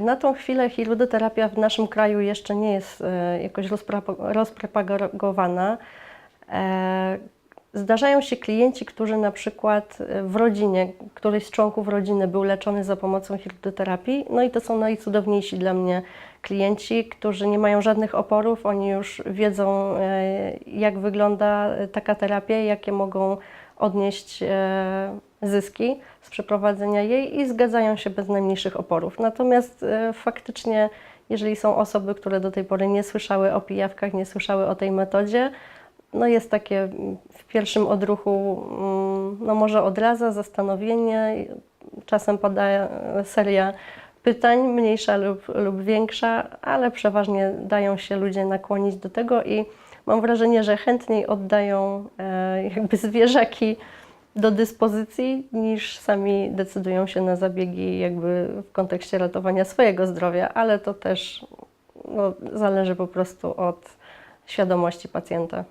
Na tą chwilę hirudoterapia w naszym kraju jeszcze nie jest e, jakoś rozpro- rozpropagowana. E, Zdarzają się klienci, którzy na przykład e, w rodzinie, któryś z członków rodziny był leczony za pomocą hirudoterapii, no i to są najcudowniejsi dla mnie klienci, którzy nie mają żadnych oporów, oni już wiedzą, jak wygląda taka terapia, jakie mogą odnieść zyski z przeprowadzenia jej i zgadzają się bez najmniejszych oporów. Natomiast e, faktycznie, jeżeli są osoby, które do tej pory nie słyszały o pijawkach, nie słyszały o tej metodzie, no jest takie mm, w pierwszym odruchu, mm, no może odraza, zastanowienie, czasem pada e, seria pytań, mniejsza lub, lub większa, ale przeważnie dają się ludzie nakłonić do tego i mam wrażenie, że chętniej oddają e, jakby zwierzaki do dyspozycji, niż sami decydują się na zabiegi jakby w kontekście ratowania swojego zdrowia, ale to też no, zależy po prostu od świadomości pacjenta.